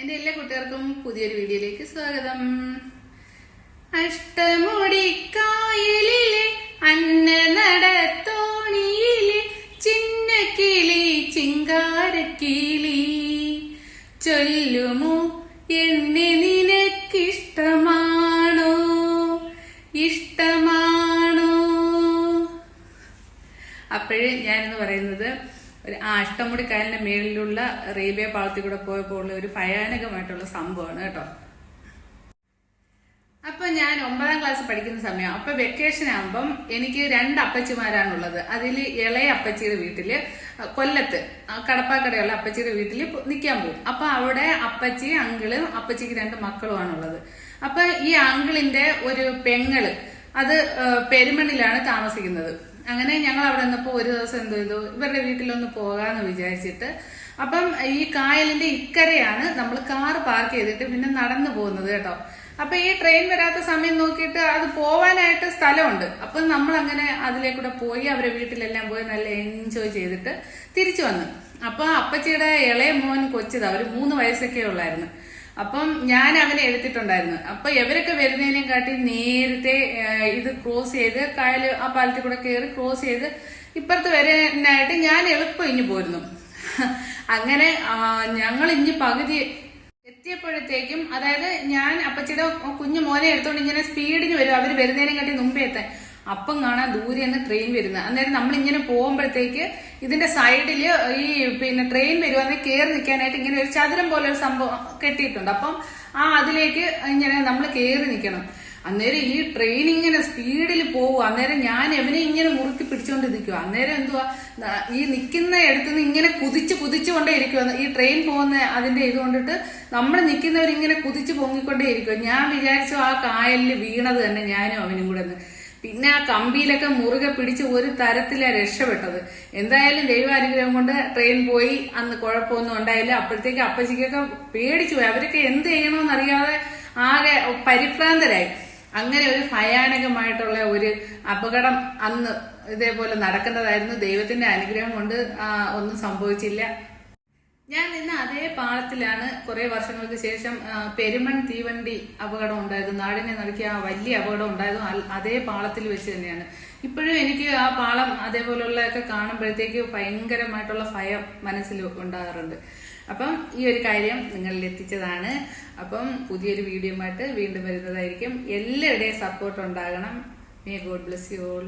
എന്റെ എല്ലാ കുട്ടികൾക്കും പുതിയൊരു വീഡിയോയിലേക്ക് സ്വാഗതം. അഷ്ടമുടിക്കായലിലെ അന്ന നടത്തോണിയിലെ ചിന്ന കിളി ചിങ്കാരക്കിളി. ചൊല്ലുമോ എന്നെ നിനക്കിഷ്ടമാണോ? ഇഷ്ടമാണോ? അപ്പോഴേ ഞാനെന്ന് പറയുന്നത് ഒരു ആ അഷ്ടമുടി കായലിന്റെ മേളിലുള്ള റെയിൽവേ പാളത്തിൽ കൂടെ പോയപ്പോൾ ഉള്ള ഒരു ഭയാനകമായിട്ടുള്ള സംഭവമാണ് കേട്ടോ. അപ്പൊ ഞാൻ ഒമ്പതാം ക്ലാസ് പഠിക്കുന്ന സമയം അപ്പൊ വെക്കേഷൻ ആകുമ്പം എനിക്ക് രണ്ട് അപ്പച്ചിമാരാണുള്ളത്. അതിൽ ഇളയ അപ്പച്ചിയുടെ വീട്ടിൽ കൊല്ലത്ത് കടപ്പാക്കടയുള്ള അപ്പച്ചിയുടെ വീട്ടിൽ നിൽക്കാൻ പോകും. അപ്പൊ അവിടെ അപ്പച്ചി അങ്കിളും അപ്പച്ചിക്ക് രണ്ട് മക്കളുമാണുള്ളത്. അപ്പൊ ഈ അങ്കിളിന്റെ ഒരു പെങ്ങൾ അത് പെരുമണിലാണ് താമസിക്കുന്നത്. അങ്ങനെ ഞങ്ങൾ അവിടെ നിന്നപ്പോൾ ഒരു ദിവസം എന്ത് ചെയ്തു? ഇവരുടെ വീട്ടിലൊന്ന് പോകാമെന്ന് വിചാരിച്ചിട്ട്. അപ്പം ഈ കായലിന്റെ ഇക്കരയാണ് നമ്മൾ കാർ പാർക്ക് ചെയ്തിട്ട് പിന്നെ നടന്നു പോകുന്നത് കേട്ടോ. അപ്പൊ ഈ ട്രെയിൻ വരാത്ത സമയം നോക്കിയിട്ട് അത് പോവാനായിട്ട് സ്ഥലമുണ്ട്. അപ്പൊ നമ്മൾ അങ്ങനെ അതിലേക്കൂടെ പോയി അവരെ വീട്ടിലെല്ലാം പോയി നല്ല എൻജോയ് ചെയ്തിട്ട് തിരിച്ചു വന്നു. അപ്പൊ അപ്പച്ചിയുടെ ഇളയ മോൻ കൊച്ചതാ ഒരു മൂന്ന് വയസ്സൊക്കെ ഉള്ളായിരുന്നു. അപ്പം ഞാൻ അവനെ എടുത്തിട്ടുണ്ടായിരുന്നു. അപ്പൊ ഇവരൊക്കെ വരുന്നതിനെ കാട്ടി നേരത്തെ ഇത് ക്രോസ് ചെയ്ത് കായൽ ആ പാലത്തിൽ കൂടെ കയറി ക്രോസ് ചെയ്ത് ഇപ്പുറത്ത് വരാനായിട്ട് ഞാൻ എളുപ്പം ഇഞ്ഞു പോരുന്നു. അങ്ങനെ ഞങ്ങൾ ഇഞ്ഞ് പകുതി എത്തിയപ്പോഴത്തേക്കും അതായത് ഞാൻ അപ്പച്ചിയുടെ കുഞ്ഞു മോനെ എടുത്തോണ്ട് ഇങ്ങനെ സ്പീഡിന് വരും. അവർ വരുന്നതിനെ കാട്ടി മുമ്പേ എത്താൻ. അപ്പം കാണാൻ ദൂരെ നിന്ന് ട്രെയിൻ വരുന്നത്. അന്നേരം നമ്മൾ ഇങ്ങനെ പോകുമ്പോഴത്തേക്ക് ഇതിന്റെ സൈഡിൽ ഈ പിന്നെ ട്രെയിൻ വരുവാണെങ്കിൽ കയറി നിൽക്കാനായിട്ട് ഇങ്ങനെ ഒരു ചതുരം പോലെ ഒരു സംഭവം കെട്ടിയിട്ടുണ്ട്. അപ്പം ആ അതിലേക്ക് ഇങ്ങനെ നമ്മൾ കയറി നിൽക്കണം അന്നേരം ഈ ട്രെയിൻ ഇങ്ങനെ സ്പീഡിൽ പോകും അന്നേരം ഞാൻ എവനെ ഇങ്ങനെ മുറുക്കി പിടിച്ചുകൊണ്ട് നിൽക്കുക അന്നേരം എന്തുവാ? ഈ നിൽക്കുന്ന ഇടത്തുനിന്ന് ഇങ്ങനെ കുതിച്ച് കുതിച്ചു കൊണ്ടേ ഇരിക്കുക ഈ ട്രെയിൻ പോകുന്ന അതിന്റെ ഇത് കൊണ്ടിട്ട് നമ്മൾ നിൽക്കുന്നവരിങ്ങനെ കുതിച്ച് പൊങ്ങിക്കൊണ്ടേ ഇരിക്കുക ഞാൻ വിചാരിച്ചു ആ കായലിൽ വീണത് തന്നെ ഞാനും അവനും കൂടെ പിന്നെ ആ കമ്പിയിലൊക്കെ മുറുകെ പിടിച്ച് ഒരു തരത്തിലാണ് രക്ഷപ്പെട്ടത്. എന്തായാലും ദൈവാനുഗ്രഹം കൊണ്ട് ട്രെയിൻ പോയി. അന്ന് കുഴപ്പമൊന്നും ഉണ്ടായില്ല. അപ്പോഴത്തേക്ക് അപ്പച്ചിക്കൊക്കെ പേടിച്ചു പോയി. അവരൊക്കെ എന്ത് ചെയ്യണമെന്ന് അറിയാതെ ആകെ പരിഭ്രാന്തരായി. അങ്ങനെ ഒരു ഭയാനകമായിട്ടുള്ള ഒരു അപകടം അന്ന് ഇതേപോലെ നടക്കുന്നതായിരുന്നു. ദൈവത്തിന്റെ അനുഗ്രഹം കൊണ്ട് ഒന്നും സംഭവിച്ചില്ല. ഞാൻ നിന്ന് അതേ പാളത്തിലാണ് കുറെ വർഷങ്ങൾക്ക് ശേഷം പെരുമൺ തീവണ്ടി അപകടം ഉണ്ടായത്. നാടിനെ നടക്കിയ ആ വലിയ അപകടം ഉണ്ടായതും അതേ പാളത്തിൽ വെച്ച് തന്നെയാണ്. ഇപ്പോഴും എനിക്ക് ആ പാളം അതേപോലുള്ളതൊക്കെ കാണുമ്പോഴത്തേക്ക് ഭയങ്കരമായിട്ടുള്ള ഭയം മനസ്സിൽ ഉണ്ടാകാറുണ്ട്. അപ്പം ഈ ഒരു കാര്യം നിങ്ങളിൽ എത്തിച്ചതാണ്. അപ്പം പുതിയൊരു വീഡിയോ ആയിട്ട് വീണ്ടും വരുന്നതായിരിക്കും. എല്ലാവരുടെയും സപ്പോർട്ട് ഉണ്ടാകണം. May God bless you all